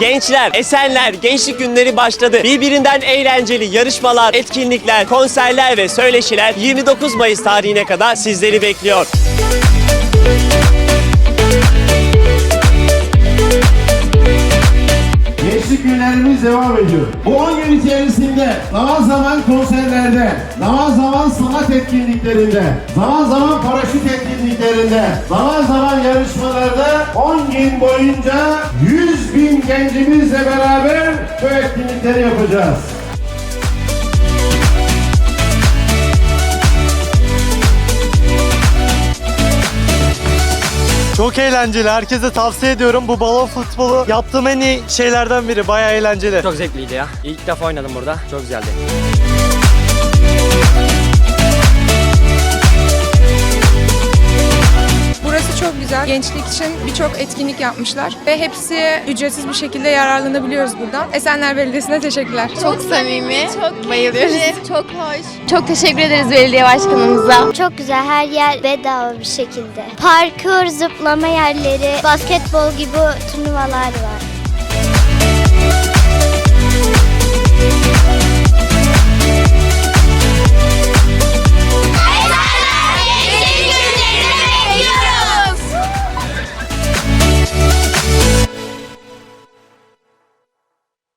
Gençler, Esenler, Gençlik Günleri başladı. Birbirinden eğlenceli yarışmalar, etkinlikler, konserler ve söyleşiler 29 Mayıs tarihine kadar sizleri bekliyor. Gençlik günlerimiz devam ediyor. Bu 10 gün içerisinde zaman zaman konserlerde, zaman zaman sanat etkinliklerinde, zaman zaman paraşüt etkinliklerinde, zaman zaman yarışmalarda 10 gün boyunca 100 bin gencimizle beraber bu etkinlikleri yapacağız. Çok eğlenceli. Herkese tavsiye ediyorum. Bu balon futbolu yaptığım en iyi şeylerden biri. Bayağı eğlenceli. Çok zevkliydi ya. İlk defa oynadım burada. Çok güzeldi. Güzel. Gençlik için birçok etkinlik yapmışlar ve hepsi ücretsiz bir şekilde yararlanabiliyoruz buradan. Esenler Belediyesi'ne teşekkürler. Çok samimi, çok bayılıyoruz. Çok hoş. Çok teşekkür ederiz belediye başkanımıza. Çok güzel her yer bedava bir şekilde. Parkur, zıplama yerleri, basketbol gibi turnuvalar var.